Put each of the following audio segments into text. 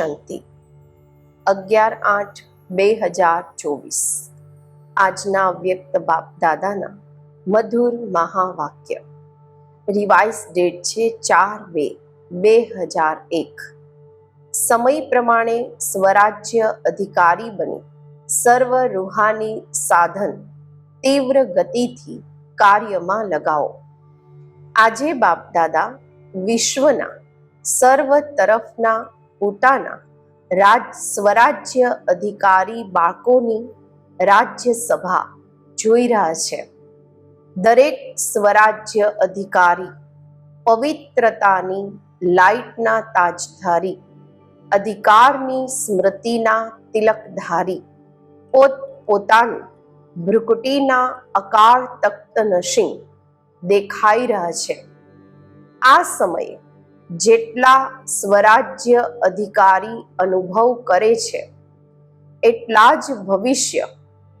શાંતિ. અગિયાર આઠ બે હજાર ચોવીસ. આજના વ્યક્ત બાપ દાદાના મધુર મહાવાક્ય. રિવાઇઝ ડેટ છે ચાર બે બે હજાર એક. સમય પ્રમાણે સ્વરાજ્ય અધિકારી બની. સર્વ રૂહાની સાધન. તીવ્ર ગતિથી કાર્યમાં લગાવો. આજે બાપ દાદા વિશ્વના સર્વ તરફના પોતાના રાજ સ્વરાજ્ય અધિકારી બાળકોની રાજ્યસભા જોઈ રહ્યા છે. દરેક સ્વરાજ્ય અધિકારી પવિત્રતાની લાઇટના તાજધારી, અધિકારની સ્મૃતિના તિલકધારી પોત પોતાની ભ્રુકુટીના અકાળ તખ્ત નશીન દેખાઈ રહ્યા છે. આ સમયે જેટલા સ્વરાજ્ય અધિકારી અનુભવ કરે છે, એટલા જ ભવિષ્ય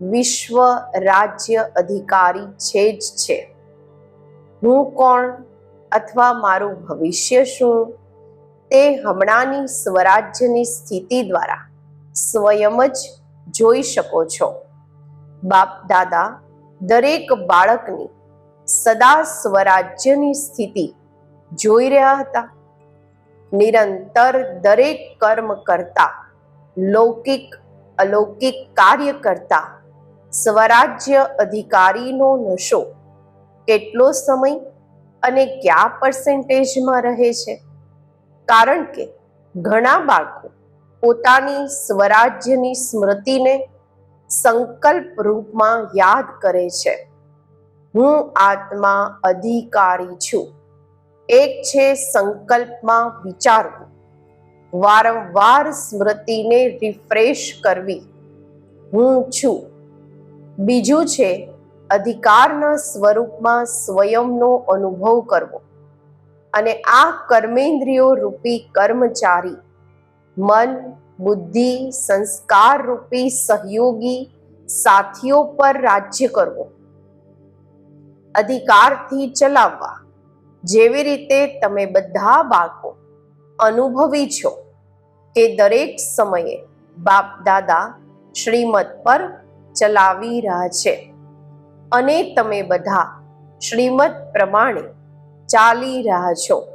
વિશ્વ રાજ્ય અધિકારી છે જ છે. હું કોણ અથવા મારું ભવિષ્ય શું? તે હમણાંની સ્વરાજ્યની સ્થિતિ દ્વારા સ્વયં જ જોઈ શકો છો. બાપ, દાદા, દરેક બાળકની સદા સ્વરાજ્યની સ્થિતિ જોઈ રહ્યા હતા. નિરંતર દરેક કર્મ કરતા, લૌકિક, અલૌકિક કાર્ય કરતા, સ્વરાજ્ય અધિકારીનો નશો કેટલો સમય અને કયા પર્સેન્ટેજમાં રહે છે? કારણ કે ઘણા બાળકો પોતાની સ્વરાજ્યની સ્મૃતિને સંકલ્પ રૂપમાં યાદ કરે છે. હું આત્મા અધિકારી છું. એક છે સંકલ્પમાં વિચારવું. વારંવાર સ્મૃતિને રિફ્રેશ કરવી. હું છું. બીજું છે અધિકારના સ્વરૂપમાં સ્વયંનો અનુભવ કરવો. અને આ કર્મેન્દ્રિયો રૂપી કર્મચારી. મન, બુદ્ધિ, સંસ્કાર રૂપી સહયોગી સાથીઓ પર રાજ્ય કરવો. અધિકારથી ચલાવવા. જેવી રીતે તમે બધા બાળકો અનુભવી છો કે દરેક સમયે બાપ દાદા શ્રીમત પર ચલાવી રહ્યા છે. અને તમે બધા શ્રીમત પ્રમાણે ચાલી રહ્યા છો.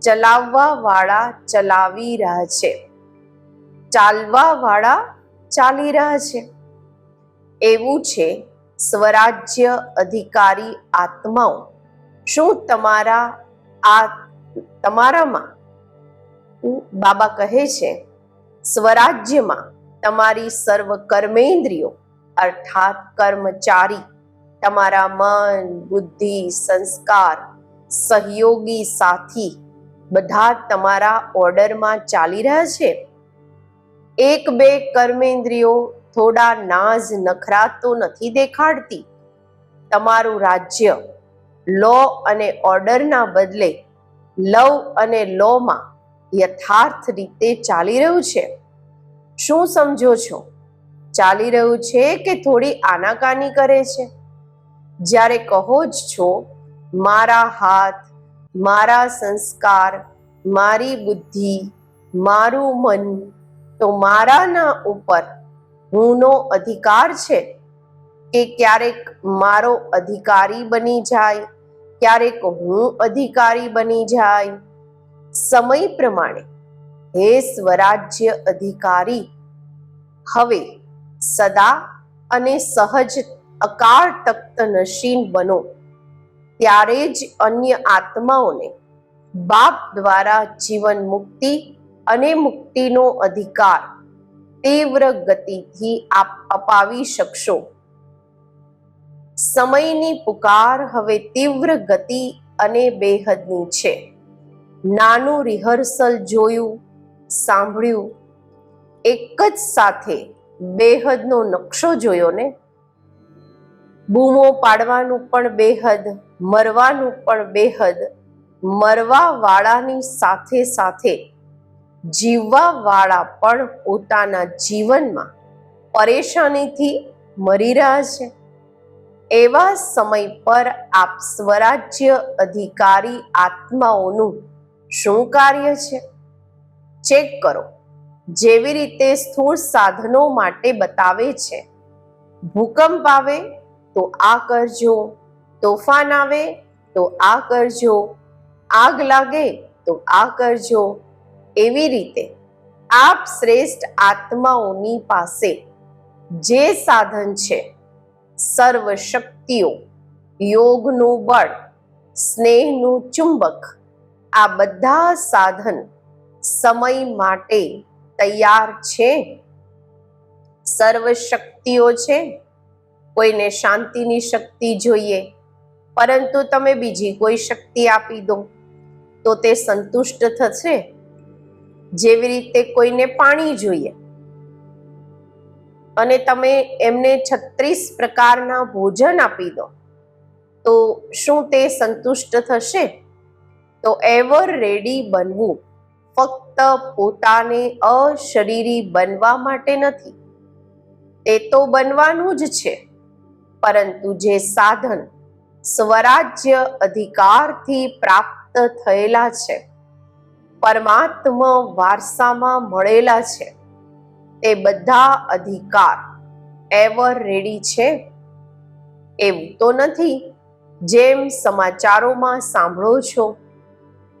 ચલાવવા વાળા ચલાવી રહ્યા છે. ચાલવા વાળા ચાલી રહ્યા છે. એવું છે સ્વરાજ્ય અધિકારી આત્માઓ શું તમારા આ તમારામાં બાબા કહે છે, સ્વરાજ્યમાં તમારી સર્વ કર્મેન્દ્રિયો, અર્થાત કર્મચારી, તમારા મન, બુદ્ધિ, સંસ્કાર, સહયોગી સાથી બધા તમારા ઓર્ડરમાં ચાલી રહ્યા છે? એક બે કર્મેન્દ્રિયો થોડા નાઝ નખરા તો નથી દેખાડતી. તમારું રાજ્ય લો અને ઓર્ડરના બદલે લવ અને લોમાં યથાર્થ રીતે ચાલી રહ્યું છે? શું સમજો છો? ચાલી રહ્યું છે કે થોડી આનાકાની કરે છે? જ્યારે કહો જ છો, મારા હાથ, મારા સંસ્કાર, મારી બુદ્ધિ, મારું મન, તો મારાના ઉપર હુંનો અધિકાર છે કે ક્યારેક મારો અધિકારી બની જાય ક્યારેક હું અધિકારી બની જાય. સમય પ્રમાણે હે સ્વરાજ્ય અધિકારી, હવે સદા અને સહજ અકાળ તખ્ત નશીન બનો. ત્યારે જ અન્ય આત્માઓને બાપ દ્વારા જીવન મુક્તિ અને મુક્તિનો અધિકાર તીવ્ર ગતિથી આપ અપાવી શકશો. સમયની પુકાર હવે તીવ્ર ગતિ અને બેહદની છે. નાનું રિહર્સલ જોયું, સાંભળ્યું, એક જ સાથે બેહદનો નકશો જોયો ને? બૂમો પાડવાનું પણ બેહદ, મરવાનું પણ બેહદ મરવા વાળાની સાથે સાથે જીવવા વાળા પણ પોતાના જીવનમાં પરેશાનીથી મરી રહ્યા છે. એવા સમય પર આપ સ્વરાજ્ય અધિકારી આત્માઓનું શું કાર્ય છે? ચેક કરો. જેવી રીતે સ્થૂળ સાધનો માટે બતાવે છે, ભૂકંપ આવે તો આ કરજો, તોફાન આવે તો આ કરજો, આગ લાગે તો આ કરજો. એવી રીતે આપ શ્રેષ્ઠ આત્માઓની પાસે જે સાધન છે સર્વ શક્તિઓ યોગનું બળ, સ્નેહનું ચુંબક, આ બધા સાધન સમય માટે તૈયાર છે? સર્વ શક્તિઓ છે? કોઈને શાંતિની શક્તિ જોઈએ, પરંતુ તમે બીજી કોઈ શક્તિ આપી દો, તો તે સંતુષ્ટ થશે. જેવી રીતે કોઈને પાણી જોઈએ અને તમે એમને છત્રીસ પ્રકારના ભોજન આપી દો, તો શું તે સંતુષ્ટ થશે? તો એવર રેડી બનવું ફક્ત પોતાને અશરીરી બનવા માટે નથી. તે તો બનવાનું જ છે, પરંતુ જે સાધન સ્વરાજ્ય અધિકારથી પ્રાપ્ત થયેલા છે, પરમાત્મા વારસામાં મળેલા છે. તે બધા અધિકાર એવર રેડી છે? એવું તો નથી. જેમ સમાચારોમાં સાંભળો છો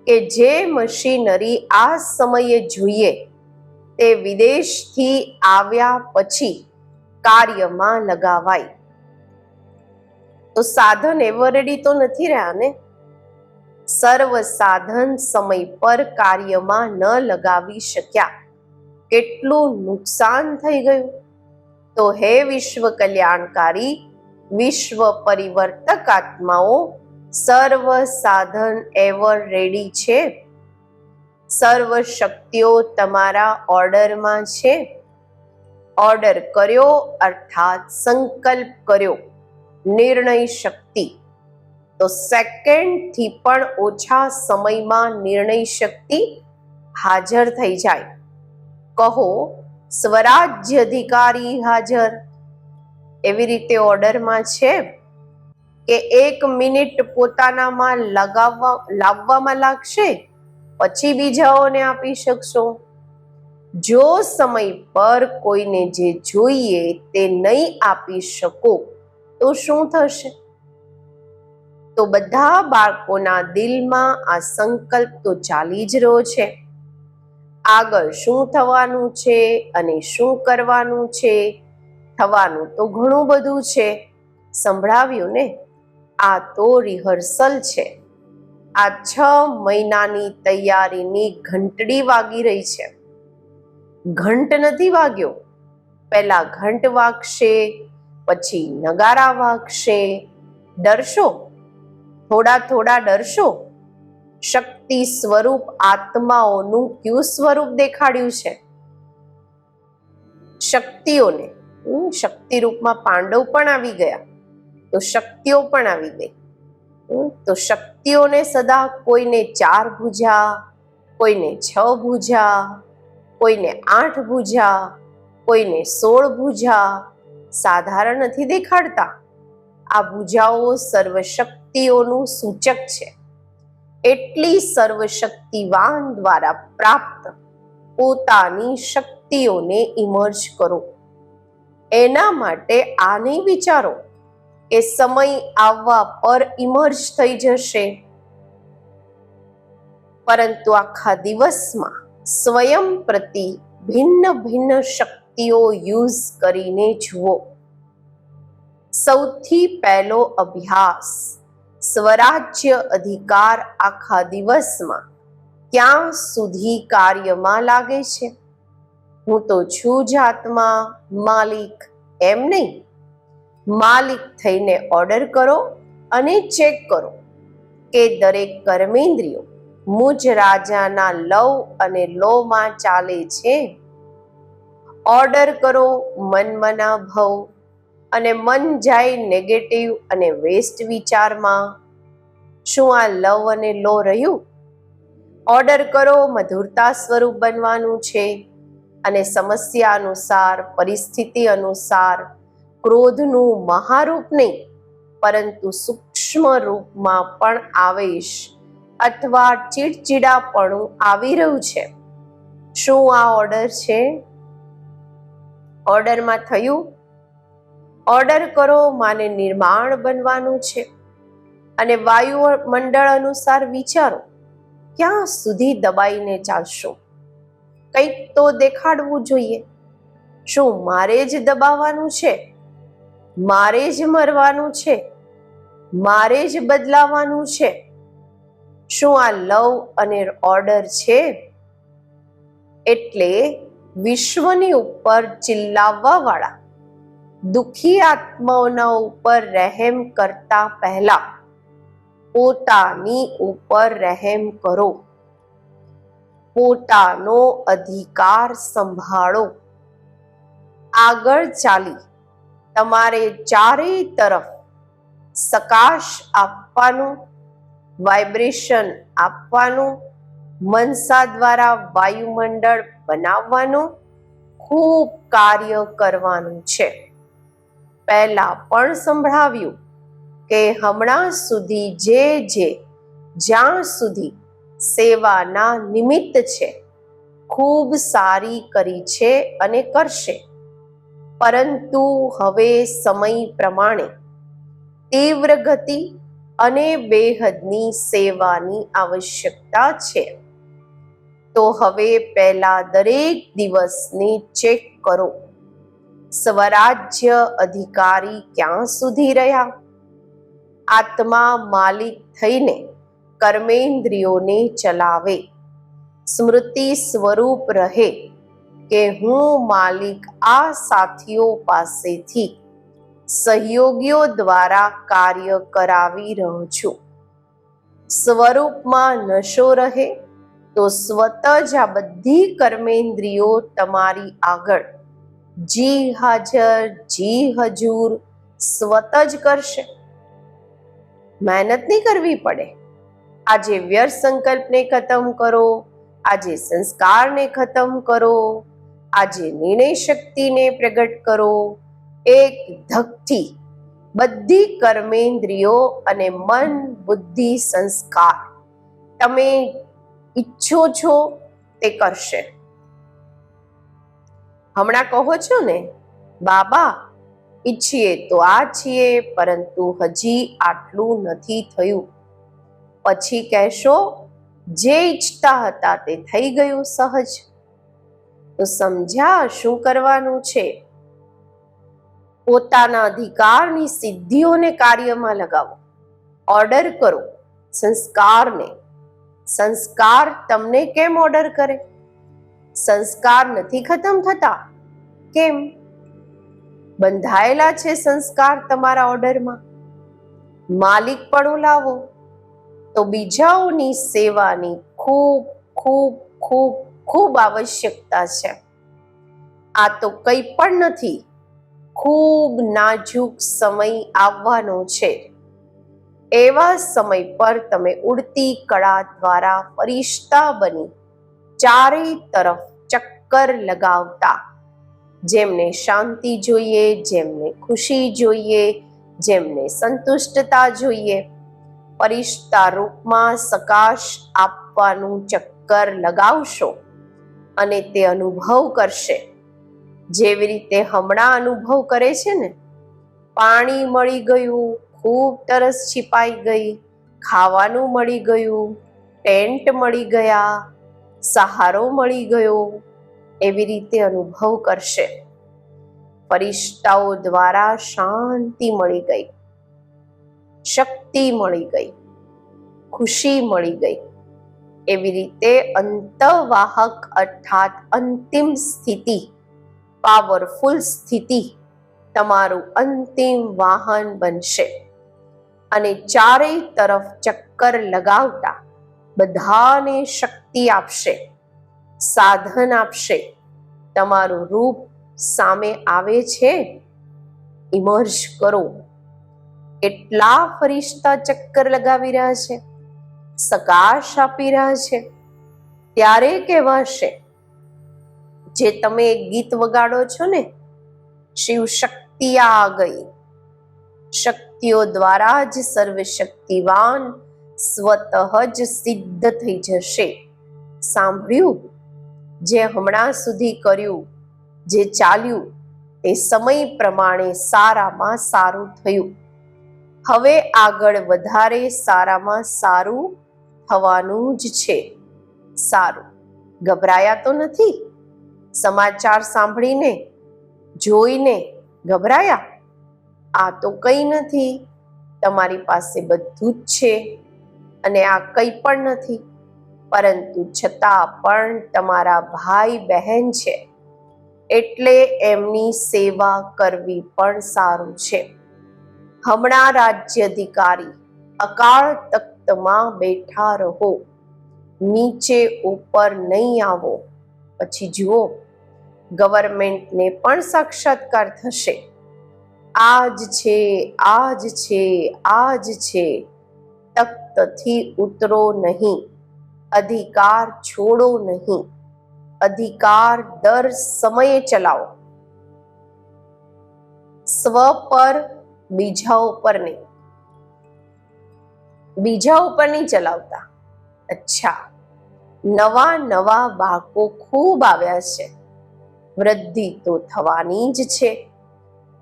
કે જે મશીનરી આ સમયે જોઈએ તે વિદેશથી આવ્યા પછી કાર્યમાં લગાવાય. તો સાધન એવરેડી તો નથી રહ્યા ને? સર્વ સાધન સમય પર કાર્યમાં ન લગાવી શક્યા. કેટલું નુકસાન થઈ ગયું? તો હે વિશ્વ કલ્યાણકારી, વિશ્વ પરિવર્તક આત્માઓ, સર્વ સાધન એવર રેડી છે? સર્વ શક્તિઓ તમારા ઓર્ડરમાં છે? ઓર્ડર કર્યો અર્થાત સંકલ્પ કર્યો, નિર્ણય શક્તિ. તો સેકન્ડથી પણ ઓછા સમયમાં નિર્ણય શક્તિ હાજર થઈ જાય. કહો સ્વરાજ્ય અધિકારી હાજર. એવી રીતે ઓર્ડરમાં છે કે એક મિનિટ પોતાનામાં લગાવવા, લાવવામાં લાગશે, પછી બીજાઓને આપી શકશો. જો સમય પર કોઈને જે જોઈએ તે નહીં આપી શકો, તો શું થશે? તો બધા બાળકોના દિલમાં આ સંકલ્પ તો ચાલી જ રહ્યો છે. આગળ શું થવાનું છે અને શું કરવાનું છે? થવાનું તો ઘણું બધું છે. સંભળાવ્યું ને? આ તો રિહર્સલ છે. આ છ મહિનાની તૈયારીની ઘંટડી વાગી રહી છે. ઘંટ નથી વાગ્યો. પહેલા ઘંટ વાગશે, પછી નગારા વાગશે. ડરશો? થોડા થોડા ડરશો? શક્તિ સ્વરૂપ આત્માઓનું કયું સ્વરૂપ દેખાડ્યું છે? શક્તિઓને શક્તિ રૂપમાં પાંડવ પણ આવી ગયા, તો શક્તિઓ પણ આવી ગઈ. તો શક્તિઓને સદા કોઈને ચાર ભુજા, કોઈને છ ભુજા, કોઈને આઠ ભુજા, કોઈને સોળ ભુજા સાધારણ નથી દેખાડતા. આ ભુજાઓ સર્વશક્તિઓનું સૂચક છે. એટલી સર્વશક્તિવાન દ્વારા પ્રાપ્ત પોતાની શક્તિઓને ઇમર્જ કરો. એના માટે આને વિચારો. કે સમય આવવા પર ઇમર્જ થઈ જશે. પરંતુ આખા દિવસમાં સ્વયં પ્રતિ ભિન્ન ભિન્ન શક્તિઓ યુઝ કરીને જુઓ. સૌથી પહેલો અભ્યાસ સ્વરાજ્ય અધિકાર આખા દિવસમાં ક્યાં સુધી કાર્યમાં લાગે છે? હું તો છું જાતમાં માલિક એમ નહીં. માલિક થઈને ઓર્ડર કરો અને ચેક કરો કે દરેક કર્મેન્દ્રિયો મુજ રાજાના લવ અને લોમાં ચાલે છે. ઓર્ડર કરો મનમના ભવ અને મન જાય નેગેટિવ અને વેસ્ટ વિચારમાં. શું આ લવ અને લો રહ્યું? ઓર્ડર કરો, મધુરતા સ્વરૂપ બનવાનું છે. અને સમસ્યા અનુસાર, પરિસ્થિતિ અનુસાર, ક્રોધનું મહારૂપ નહીં, પરંતુ સૂક્ષ્મ રૂપમાં પણ આવેશ અથવા ચીડચીડાપણું આવી રહ્યું છે. શું આ ઓર્ડર છે? ઓર્ડરમાં થયું ઓર્ડર કરો, માને નિર્માણ બનવાનું છે. અને વાયુમંડળ અનુસાર વિચારો, ક્યાં સુધી દબાઈને ચાલશો? કંઈક તો દેખાડવું જોઈએ. શું મારે જ દબાવવાનું છે? મારે જ મરવાનું છે? મારે જ બદલાવાનું છે? શું આ લવ અને ઓર્ડર છે? એટલે વિશ્વની ઉપર ચિલ્લાવવા વાળા દુખી આત્માઓના ઉપર રહેમ કરતા પહેલા પોતાની ઉપર રહેમ કરો. પોતાનો અધિકાર સંભાળો. આગળ ચાલી તમારે ચારેય તરફ સકાશ આપવાનું, વાઇબ્રેશન આપવાનું, મનસા દ્વારા વાયુમંડળ બનાવવાનું ખૂબ કાર્ય કરવાનું છે. પહેલા પણ સંભળાવ્યું કે હમણાં સુધી જે જે જ્યાં સુધી સેવાના નિમિત્ત છે, ખૂબ સારી કરી છે અને કરશે. પરંતુ હવે સમય પ્રમાણે તીવ્ર ગતિ અને બેહદની સેવાની આવશ્યકતા છે. તો હવે પહેલા દરેક દિવસને ચેક કરો. સ્વરાજ્ય અધિકારી ક્યાં સુધી રહ્યા? આત્મા માલિક થઈને કર્મેન્દ્રિયોને ચલાવે. સ્મૃતિ સ્વરૂપ રહે કે હું માલિક આ સાથીઓ પાસેથી સહયોગીઓ દ્વારા કાર્ય કરાવી રહ્યો છું. સ્વરૂપમાં નશો રહે તો સ્વત જ આ બધી કર્મેન્દ્રિયો તમારી આગળ જી હાજર, જી હજૂર, સ્વત જ કરશે. મહેનત નહીં કરવી પડે. આજે વ્યર્થ સંકલ્પને ખતમ કરો, આજે સંસ્કારને ખતમ કરો, આજે નિર્ણય શક્તિને પ્રગટ કરો. એક ધકથી બધી કર્મેન્દ્રિયો અને મન બુદ્ધિ સંસ્કાર. તમે ઈચ્છો છો તે કરશે. હમણાં કહો છો ને, બાબા, ઈચ્છીએ તો આ છીએ, પરંતુ હજી આટલું નથી થયું. પછી કહેશો, જે ઈચ્છતા હતા તે થઈ ગયું સહજ. તો સમજ્યા શું કરવાનું છે? પોતાના અધિકારની સિદ્ધિઓને કાર્યમાં લગાવો. ઓર્ડર કરો સંસ્કારને. સંસ્કાર તમને કેમ ઓર્ડર કરે? સંસ્કાર નથી ખતમ થતા? કેમ? બંધાયેલા છે સંસ્કાર તમારા ઓર્ડરમાં? માલિક પણ લાવો. તો બીજાઓની સેવાની ખૂબ ખૂબ ખૂબ ખૂબ આવશ્યકતા છે. આ તો કંઈ પણ નથી. ખૂબ નાજુક સમય આવવાનો છે. એવા સમય પર તમે ઉડતી કળા દ્વારા ફરિશ્તા બની ચારેય તરફ ચક્કર લગાવતા. જેમને શાંતિ જોઈએ, જેમને ખુશી જોઈએ, જેમને સંતુષ્ટતા જોઈએ. પરિષ્ઠા રૂપમાં સકાશ આપવાનું ચક્કર લગાવશો અને તે અનુભવ કરશે. જેવી રીતે હમણાં અનુભવ કરે છે ને, પાણી મળી ગયું, ખૂબ તરસ છીપાઈ ગઈ, ખાવાનું મળી ગયું, ટેન્ટ મળી ગયા સહારો મળી ગયો, એવી રીતે અનુભવ કરશે. ફરિશ્તાઓ દ્વારા શાંતિ મળી ગઈ. શક્તિ મળી ગઈ. ખુશી મળી ગઈ. એવી રીતે અંતવાહક અર્થાત અંતિમ સ્થિતિ પાવરફુલ સ્થિતિ તમારું અંતિમ વાહન બનશે. અને ચારેય તરફ ચક્કર લગાવતા બધાને શક્તિ આપશે, સાધન આપશે. તમારું રૂપ સામે આવે છે. ઇમર્જ કરો. એટલા ફરિશ્તા ચક્કર લગાવી રહ્યા છે. સકાશ આપી રહ્યા છે. ત્યારે કહેવાશે, જે તમે ગીત વગાડો છો ને, શિવ શક્તિ આ ગઈ. શક્તિઓ દ્વારા જ સર્વશક્તિવાન સ્વતઃ જ સિદ્ધ થઈ જશે. સાંભળ્યું? જે હમણાં સુધી કર્યું, જે ચાલ્યું તે સમય પ્રમાણે સારામાં સારું થયું. હવે આગળ વધારે સારામાં સારું થવાનું જ છે. સારું. ગભરાયા તો નથી? સમાચાર સાંભળીને, જોઈને ગભરાયા? આ તો કંઈ નથી. તમારી પાસે બધું જ છે. અને આ કંઈ પણ નથી. પરંતુ છતાં પણ તમારા ભાઈ બહેન છે. એટલે એમની સેવા કરવી પણ સારું છે. હમણાં રાજ્ય અધિકારી અકાળ તખ્તમાં બેઠા રહો. નીચે ઉપર નહીં આવો. પછી જુઓ, ગવર્મેન્ટને પણ સાક્ષાત્કાર થશે. આ જ છે આ જ છે આ જ છે. તખ્તથી ઉતરો નહીં, અધિકાર છોડો નહીં, અધિકાર દર સમયે ચલાવો. સ્વ પર, બીજા ઉપર નહીં. બીજા ઉપર નહીં ચલાવતા. અચ્છા, નવા નવા બાળકો ખૂબ આવ્યા છે. વૃદ્ધિ તો થવાની જ છે.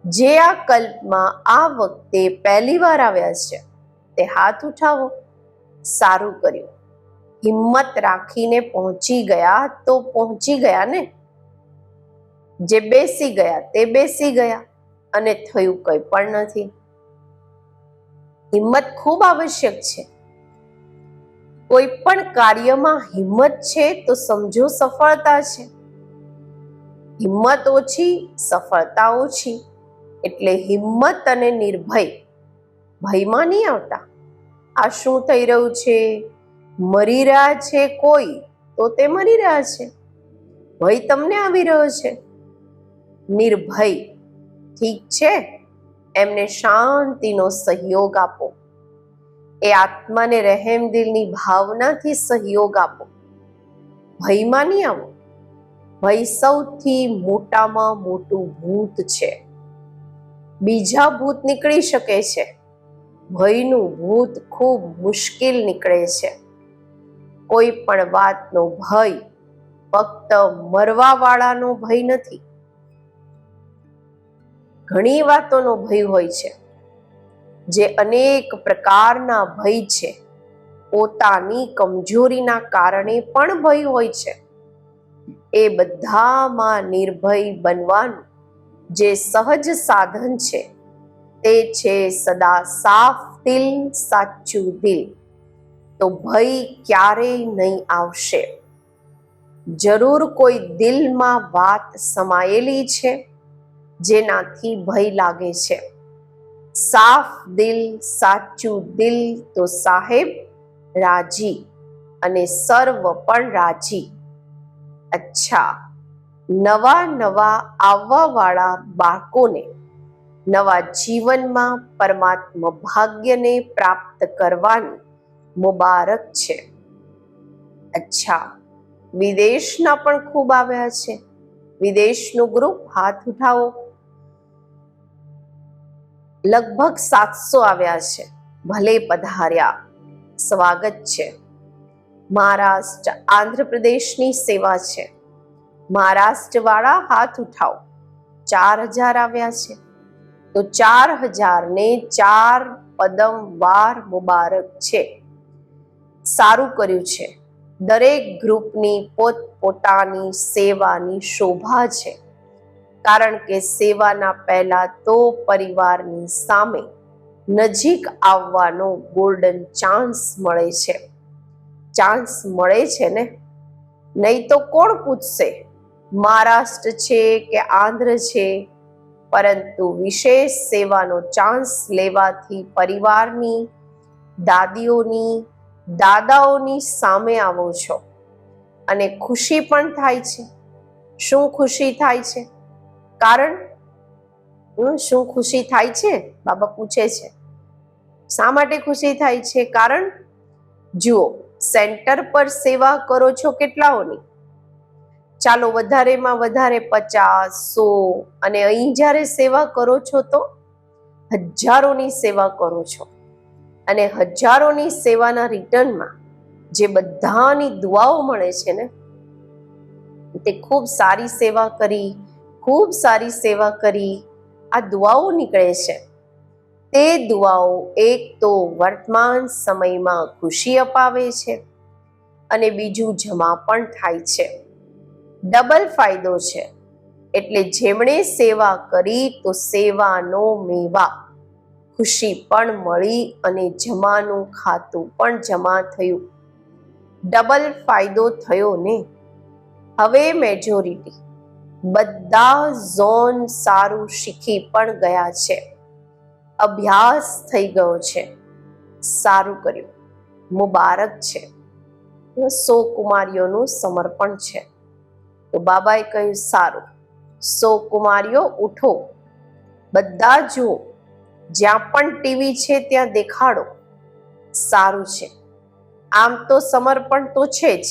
જે આ કલ્પમાં આ વખતે પહેલી વાર આવ્યા છે, તે હાથ ઉઠાવો. સારું કર્યું. હિંમત રાખીને પહોંચી ગયા તો પહોંચી ગયા ને? જે બેસી ગયા તે બેસી ગયા અને થયું કંઈ પણ નથી. હિંમત ખૂબ આવશ્યક છે. કોઈ પણ કાર્યમાં હિંમત છે તો સમજો સફળતા છે. હિંમત ઓછી, સફળતા ઓછી. એટલે હિંમત અને નિર્ભય. ભયમાં નહીં આવતા. આ શું થઈ રહ્યું છે? મરી રહ્યા છે કોઈ? તો તે મરી રહ્યા છે. ભય તમને આવી રહ્યો છે? નિર્ભય. ઠીક છે? એમને શાંતિનો સહયોગ આપો. એ આત્માને રહેમ દિલની ભાવનાથી સહયોગ આપો. ભયમાં નહીં આવો. ભય સૌથી મોટામાં મોટું ભૂત છે. બીજા ભૂત નીકળી શકે છે. ભયનું ભૂત ખૂબ મુશ્કેલ નીકળે છે. કોઈ પણ વાતનો ભય ફક્ત મરવાવાળાનો ભય નથી. ઘણી વાતોનો ભય હોય છે. જે અનેક પ્રકારના ભય છે. પોતાની કમજોરીના કારણે પણ ભય હોય છે. એ બધામાં નિર્ભય બનવાનું જે સહજ સાધન છે. તે છે સદા સાફ દિલ, સાચું દિલ. તો ભય ક્યારેય નહીં આવશે. જરૂર કોઈ દિલમાં વાત સમાયેલી છે, જેનાથી ભય લાગે છે. સાફ દિલ, સાચું દિલ તો સાહેબ રાજી અને સર્વ પણ રાજી. અચ્છા, નવા નવા આવવાવાળા બાળકોને નવા જીવનમાં પરમાત્મા ભાગ્યને પ્રાપ્ત કરવાની મુબારક છે. અચ્છા, વિદેશના પણ ખૂબ આવ્યા છે. વિદેશનું ગ્રુપ હાથ ઉઠાવો. લગભગ સાતસો આવ્યા છે. ભલે પધાર્યા. સ્વાગત છે. મહારાષ્ટ્ર, આંધ્રપ્રદેશની સેવા છે. મહારાષ્ટ્ર વાળા હાથ ઉઠાવો. ચાર હજાર આવ્યા છે. તો ચાર હજારને ચાર પદમ વાર મુબારક છે. સારું કર્યું છે. દરેક ગ્રુપની પોત પોતાની સેવાની શોભા છે. કારણ કે સેવાના પહેલા તો પરિવારની સામે નજીક આવવાનો ગોલ્ડન ચાન્સ મળે છે. ચાન્સ મળે છે ને? નહીં તો કોણ પૂછશે? મહારાષ્ટ્ર છે કે આંધ્ર છે? પરંતુ વિશેષ સેવાનો ચાન્સ લેવાથી પરિવારની, દાદીઓની, દાદાઓની સામે આવો છો. અને ખુશી પણ થાય છે. શું ખુશી થાય છે? કારણ? શું ખુશી થાય છે? બાબા પૂછે છે. શા માટે ખુશી થાય છે? કારણ? જુઓ સેન્ટર પર સેવા કરો છો કેટલાઓની? ચાલો વધારેમાં વધારે પચાસ. સો અને અહીં જ્યારે સેવા કરો છો તો હજારોની સેવા કરો છો. અને હજારોની સેવાના રિટર્નમાં જે બધાની દુઆઓ મળે છે ને, તે ખૂબ સારી સેવા કરી, ખૂબ સારી સેવા કરી, આ દુઆઓ નીકળે છે. તે દુઆઓ એક તો વર્તમાન સમયમાં ખુશી અપાવે છે અને બીજું જમા પણ થાય છે. ડબલ ફાયદો છે. એટલે જેમણે સેવા કરી તો સેવાનો મેવા. ખુશી પણ મળી અને જમાનું ખાતું પણ જમા થયું. ડબલ ફાયદો થયો ને? હવે મેજોરિટી બધા ઝોન સારું શીખી પણ ગયા છે. અભ્યાસ થઈ ગયો છે. સારું કર્યું. મુબારક છે. સો કુમારીઓનું સમર્પણ છે. તો બાબાએ કહ્યું, સારું. સો કુમારીઓ ઉઠો. બધા જુઓ. જ્યાં પણ ટીવી છે ત્યાં દેખાડો. સારું છે. આમ તો સમર્પણ તો છે જ.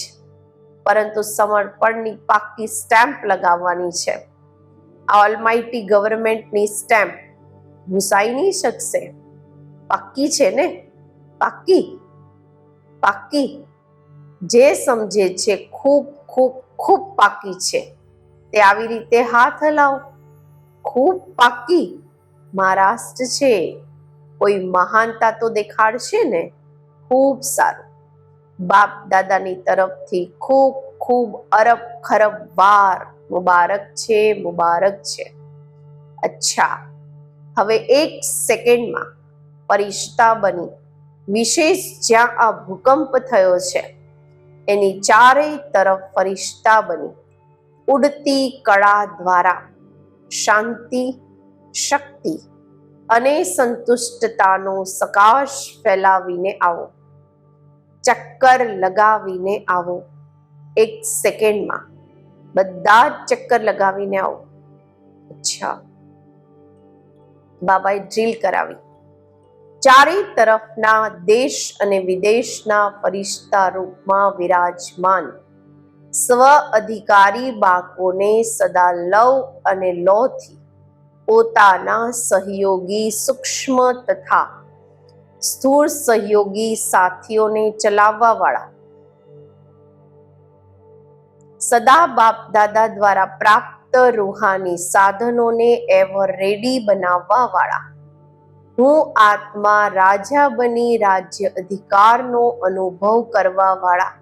પરંતુ સમર્પણની પાક્કી સ્ટેમ્પ લગાવવાની છે. ઓલમાઇટી ગવર્મેન્ટની સ્ટેમ્પ ભૂસાઈ નહીં શકશે. પાક્કી છે ને? પાક્કી. પાક્કી. જે સમજે છે, ખૂબ ખૂબ ખૂબ પાકી છે. તે આવી રીતે હાથ હલાવો. ખૂબ પાકી. મહારાષ્ટ્ર છે. કોઈ મહાનતા તો દેખાડશે ને? ખૂબ સારું. બાપ દાદાની તરફથી ખૂબ ખૂબ અરબ ખરબ વાર. મુબારક છે મુબારક છે. અચ્છા. હવે એક સેકન્ડમાં. પરિશ્તા બની. વિશેષ જ્યાં આ ભૂકંપ થયો છે. એની ચારેય તરફ ફરિશ્તા બની. ઉડતી કળા દ્વારા શાંતિ, શક્તિ અને સંતુષ્ટતાનો સકાશ ફેલાવીને આવો. ચક્કર લગાવીને આવો. એક સેકન્ડમાં બધા જ ચક્કર લગાવીને આવો. અચ્છા. બાબાએ ડ્રીલ કરાવી. ચારે તરફના દેશ અને વિદેશના ફરિશ્તા રૂપમાં વિરાજમાન. સ્વ અધિકારી બાકોને સદા લવ અને લોથી પોતાના સહયોગી સૂક્ષ્મ તથા સ્થૂળ સહયોગી સાથીઓને ચલાવવા વાળા સદા બાપ દાદા દ્વારા પ્રાપ્ત રૂહાની સાધનોને એવર રેડી બનાવવા વાળા હું આત્મા રાજા બની રાજ્ય અધિકારનો અનુભવ કરવા વાળા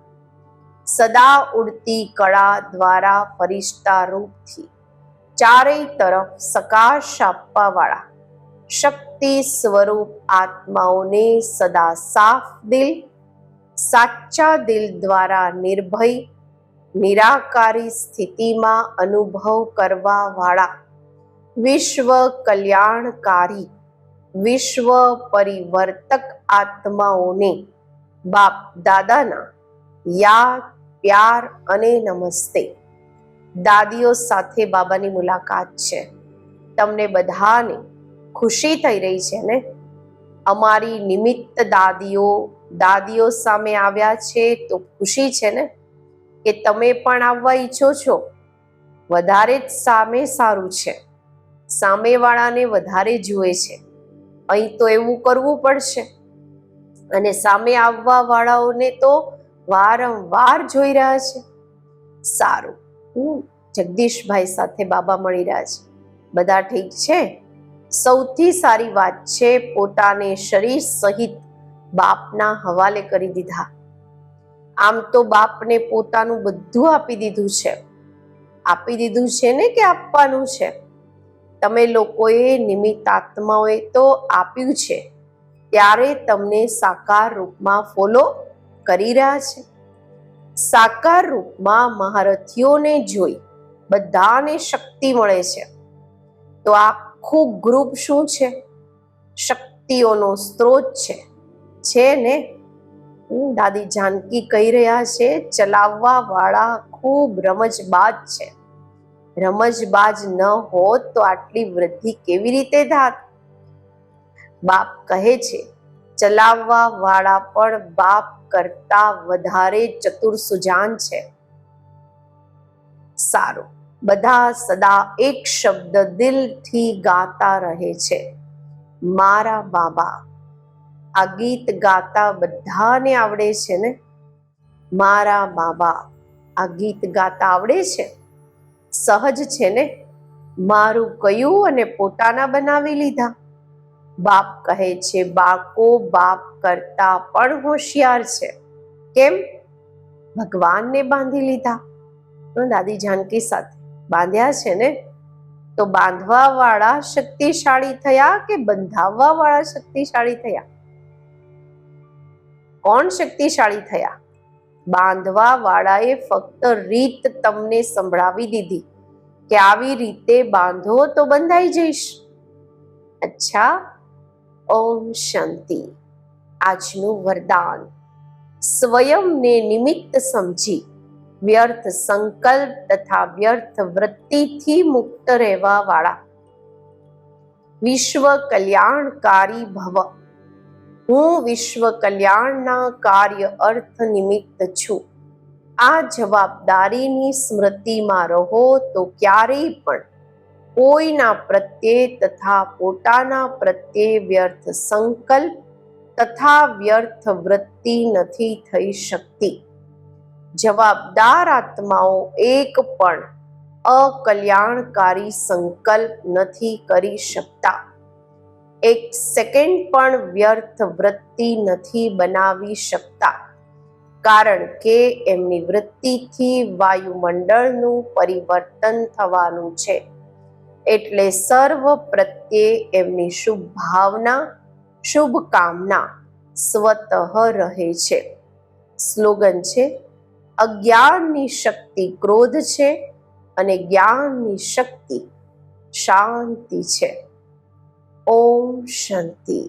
સદા ઉડતી કળા દ્વારા ફરિશ્તા રૂપથી ચારેય તરફ સકાશ આપવા વાળા શક્તિ સ્વરૂપ આત્માઓને સદા સાફ દિલ, સાચા દિલ દ્વારા નિર્ભય, નિરાકારી સ્થિતિમાં અનુભવ કરવા વાળા વિશ્વ કલ્યાણકારી વિશ્વ પરિવર્તક આત્માઓને બાપ દાદાના યાદ પ્યાર અને નમસ્તે. દાદીઓ સાથે બાબાની મુલાકાત છે. તમને બધાને ખુશી થઈ રહી છે ને? અમારી નિમિત્ત દાદીઓ દાદીઓ સામે આવ્યા છે તો ખુશી છે ને? કે તમે પણ આવવા ઈચ્છો છો? વધારે જ સામે સારું છે. સામેવાળાને વધારે જુએ છે. અહીં તો એવું કરવું પડશે. અને સામે આવવા વાળાઓને તો વારંવાર જોઈ રહ્યા છે. સારું. હું જગદીશભાઈ સાથે બાબા મળી રહ્યા છે. બધા ઠીક છે? સૌથી સારી વાત છે પોતાને શરીર સહિત બાપના હવાલે કરી દીધા. આમ તો બાપને પોતાનું બધું આપી દીધું છે. આપી દીધું છે ને કે આપવાનું છે? તમે લોકોએ નિમિત્તાત્માઓએ તો આપ્યું છે, ત્યારે તમને સાકાર રૂપમાં ફોલો કરી રહ્યા છે. સાકાર રૂપમાં મહારથીઓને જોઈ બધાને શક્તિ મળે છે. તો આખું ગ્રુપ શું છે? શક્તિઓનો સ્ત્રોત છે. છે ને? દાદી જાનકી કહી રહ્યા છે ચલાવવા વાળા ખૂબ રમજબાજ છે. રમજબાજ ન હોત તો આટલી વૃદ્ધિ કેવી રીતે થાત? બાપ કહે છે, ચલાવવા વાળા પણ બાપ કરતા વધારે ચતુર સુજાન છે. સારું, બધા સદા એક શબ્દ દિલથી ગાતા રહે છે. મારા બાબા, આ ગીત ગાતા બધાને આવડે છે ને? મારા બાબા, આ ગીત ગાતા આવડે છે? સહજ છે ને? મારું કયું અને પોતાના બનાવી લીધા? બાપ કહે છે બાકો બાપ કરતા પણ હોશિયાર છે. કેમ? ભગવાનને બાંધી લીધા. દાદી જાનકી સાથે બાંધ્યા છે ને? તો બાંધવા વાળા શક્તિશાળી થયા કે બંધાવવા વાળા શક્તિશાળી થયા? કોણ શક્તિશાળી થયા? બાંધવા વાળાએ ફક્ત રીત તમને સંભળાવી દીધી. કે આવી રીતે બાંધો તો બંધાઈ જઈશ. અચ્છા, ઓમ શાંતિ. આજનું વરદાન. સ્વયંને નિમિત્ત સમજી, વ્યર્થ સંકલ્પ તથા વ્યર્થ વૃત્તિથી મુક્ત રહેવા વાળા વિશ્વ કલ્યાણકારી ભવ. હું વિશ્વ કલ્યાણના કાર્ય અર્થ નિમિત્ત છું. આ જવાબદારીની સ્મૃતિમાં રહો તો ક્યારેય પણ કોઈના પ્રત્યે તથા પોતાના પ્રત્યે વ્યર્થ સંકલ્પ તથા વ્યર્થ વૃત્તિ નથી થઈ શકતી. જવાબદાર આત્માઓ એક પણ અકલ્યાણકારી સંકલ્પ નથી કરી શકતા. એક સેકન્ડ પણ વ્યર્થ વૃત્તિ નથી બનાવી શકતા. કારણ કે એમની વૃત્તિથી વાયુમંડળનું પરિવર્તન થવાનું છે. એટલે સર્વ પ્રત્યે એમની શુભ ભાવના, શુભ કામના સ્વતઃ રહે છે. સ્લોગન છે, અજ્ઞાનની શક્તિ ક્રોધ છે અને જ્ઞાનની શક્તિ શાંતિ છે. ઓમ શાંતિ